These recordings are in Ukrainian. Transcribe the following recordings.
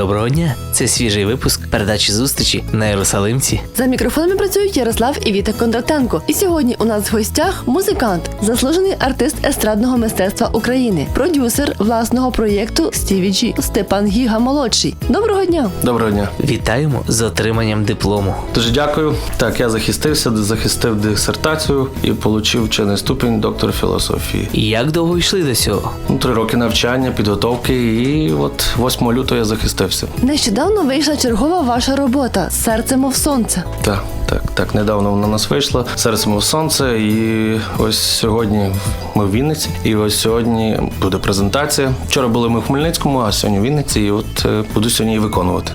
Доброго дня! Це свіжий випуск передачі зустрічі на Єрусалимці. За мікрофонами працюють Ярослав і Віта Кондратенко. І сьогодні у нас в гостях музикант, заслужений артист естрадного мистецтва України, продюсер власного проєкту Стівіджі Степан Гіга молодший. Доброго дня! Доброго дня. Вітаємо з отриманням диплому. Дуже дякую. Так, я захистився, захистив дисертацію і отримав чинний ступінь доктора філософії. І Як довго йшли до цього? Ну, три роки навчання, підготовки, і от 8 лютого я захистився. Нещодавно вийшла чергова ваша робота Серце мов сонце. Так, так, так. Недавно вона у нас вийшла. Серце мов сонце. І ось сьогодні ми в Вінниці. І ось сьогодні буде презентація. Вчора були ми в Хмельницькому, а сьогодні в Вінниці. І от е, буду сьогодні її виконувати.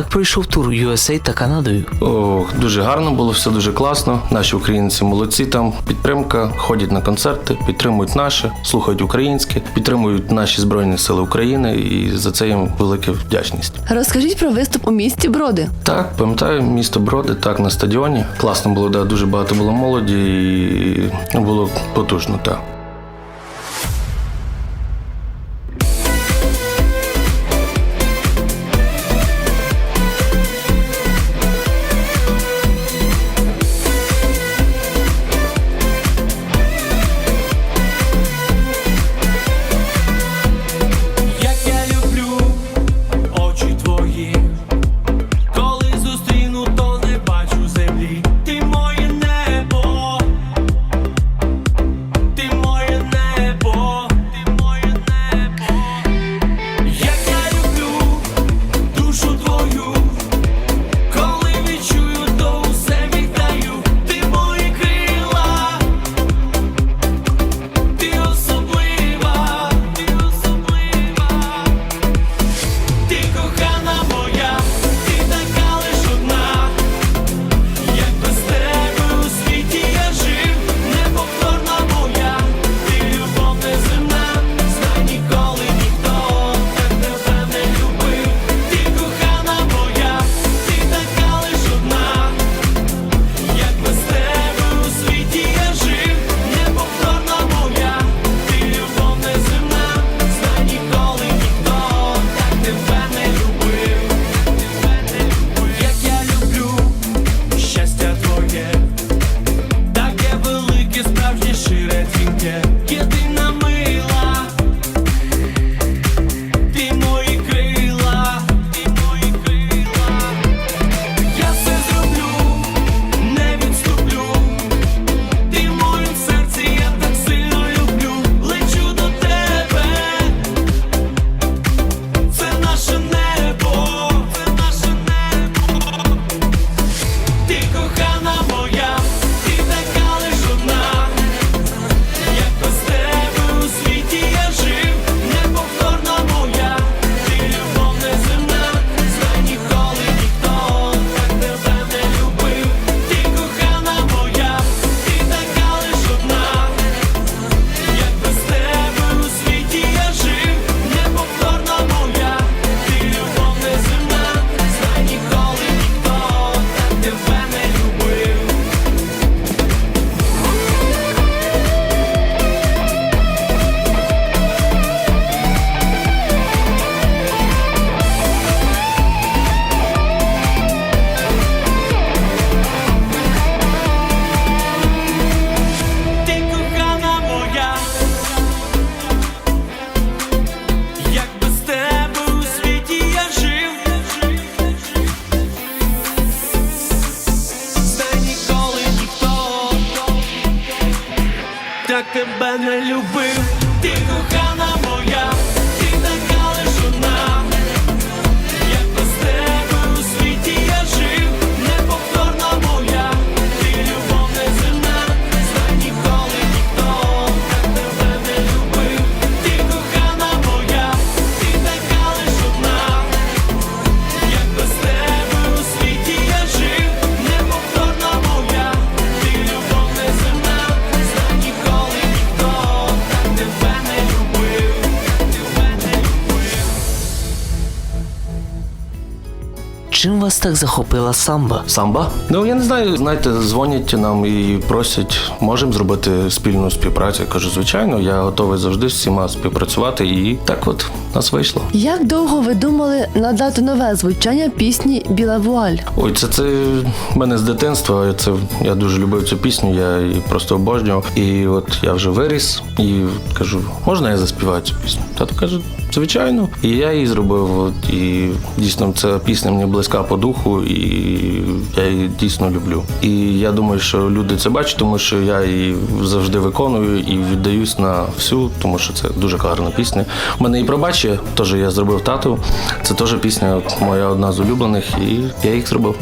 Як пройшов тур USA та Канадою? Ох, дуже гарно було, все дуже класно. Наші українці молодці там. Підтримка, ходять на концерти, підтримують наше, слухають українське, підтримують наші збройні сили України, і за це їм велика вдячність. Розкажіть про виступ у місті Броди. Так, пам'ятаю, місто Броди, так, на стадіоні. Класно було, да, дуже багато було молоді і було потужно, так. Тебе не любив, ти кохана моя, Чим вас так захопила самба? Самба? Ну я не знаю. Знаєте, дзвонять нам і просять, можемо зробити спільну співпрацю. Я кажу, звичайно, я готовий завжди з всіма співпрацювати. І так от нас вийшло. Як довго ви думали надати нове звучання пісні Біла вуаль? Ой, це це в мене з дитинства. Це я дуже любив цю пісню, я її просто обожнював. І от я вже виріс і кажу, можна я заспіваю цю пісню? Тато каже, звичайно. І я її зробив. От, і дійсно ця пісня мені близька по духу, і я її дійсно люблю. І я думаю, що люди це бачать, тому що я її завжди виконую і віддаюсь на всю, тому що це дуже гарна пісня. У мене і пробачі, теж я зробив тату. Це теж пісня моя одна з улюблених, і я їх зробив.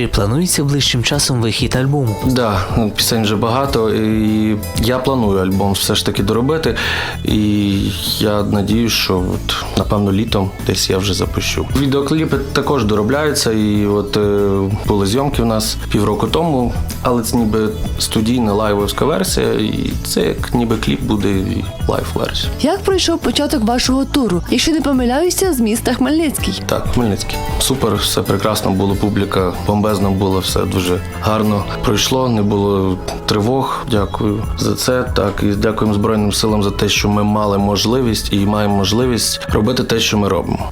Чи планується ближчим часом вихід альбому? Да, ну, пісень вже багато, і я планую альбом все ж таки доробити. І я надіюсь, що от, напевно літом десь я вже запущу. Відеокліпи також доробляються, і от е, були зйомки у нас півроку тому, але це ніби студійна лайвовська версія, і це як ніби кліп буде і лайв-версія. Як пройшов початок вашого туру? Якщо не помиляюся, з міста Хмельницький. Так, Хмельницький. Супер, все прекрасно було. Публіка бомбезно було, все дуже гарно пройшло. Не було тривог. Дякую за це. Так і дякуємо Збройним силам за те, що ми мали можливість і маємо можливість робити те, що ми робимо.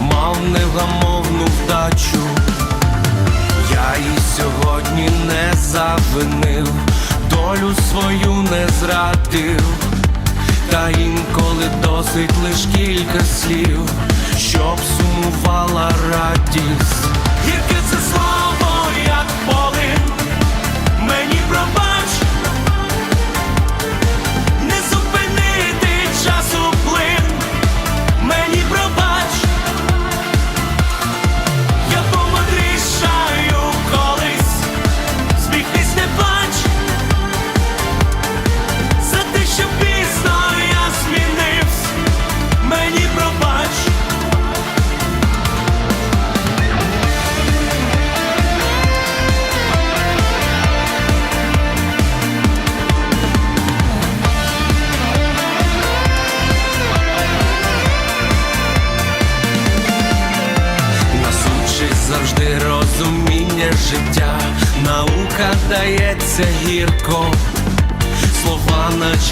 Мав невгамовну вдачу. Я і сьогодні не завинив, долю свою не зрадив, та інколи досить лиш кілька слів, щоб сумувала радість. яке це слово,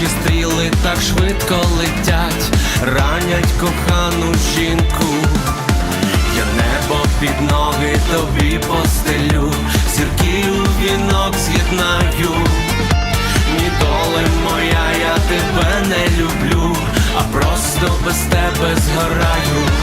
наче стріли, так швидко летять, ранять кохану жінку. Я небо під ноги тобі постелю, зірки у вінок з'єднаю. Ні моя, я тебе не люблю, а просто без тебе згораю.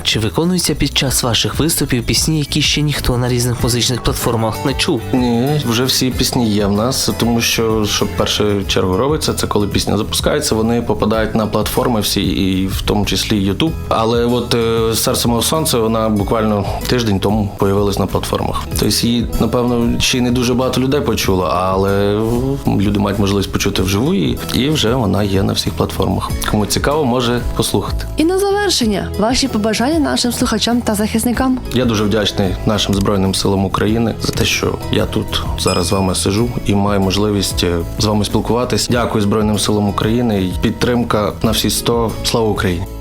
А чи виконуються під час ваших виступів пісні, які ще ніхто на різних музичних платформах не чув? Ні, вже всі пісні є в нас, тому що що в першу чергу робиться, це коли пісня запускається, вони попадають на платформи всі, і в тому числі YouTube. Але от е, серце мого сонце вона буквально тиждень тому появилась на платформах. Тобто її, напевно, ще й не дуже багато людей почуло, але люди мають можливість почути вживу її, і вже вона є на всіх платформах. Кому цікаво, може послухати. І на завершення ваші побажання нашим слухачам та захисникам. Я дуже вдячний нашим збройним силам України за те, що я тут зараз з вами сижу і маю можливість е, з вами спілкуватись. Дякую Збройним силам України. Підтримка на всі 100. Слава Україні!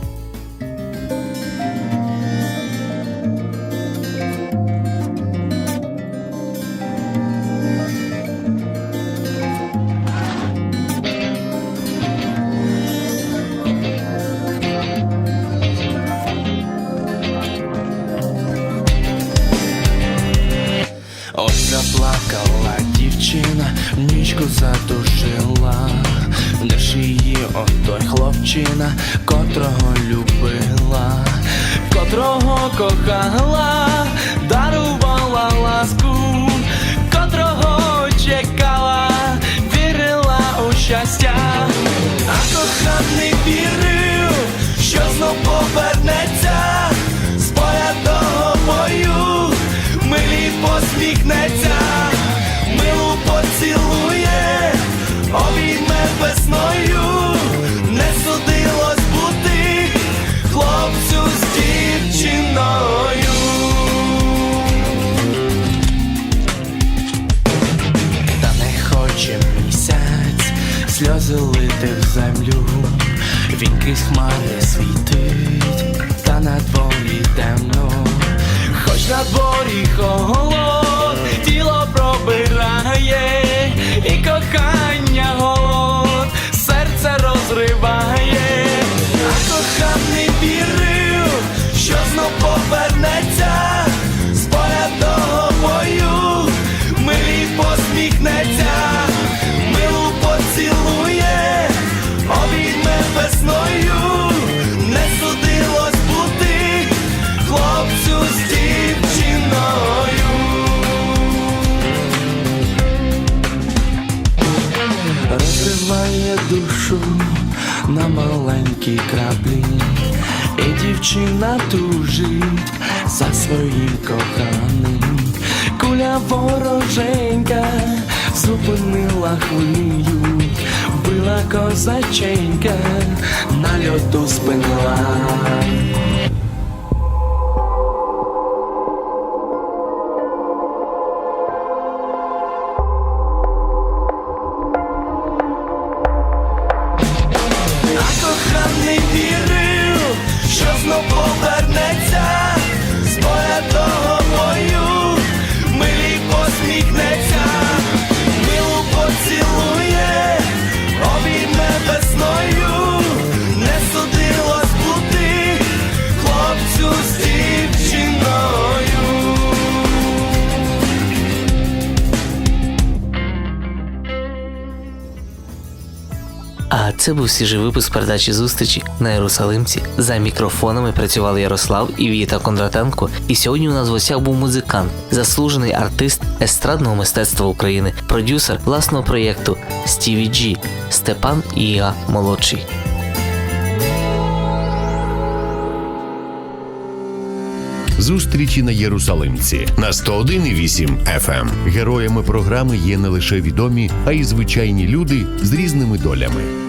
Крізь хмари світить, та на дворі темно, хоч на дворі холод, тіло пробирає, і кохання маленькі краплі, і дівчина тужить за своїм коханим. Куля вороженька зупинила хвилю, вбила козаченька, на льоту спинила. Це був свіжий випуск передачі зустрічі на Єрусалимці. За мікрофонами працювали Ярослав і Віта Кондратенко. І сьогодні у нас в гостях був музикант, заслужений артист естрадного мистецтва України, продюсер власного проєкту Стіві Джі Степан Іга молодший. Зустрічі на Єрусалимці на 101,8 FM. Героями програми є не лише відомі, а й звичайні люди з різними долями.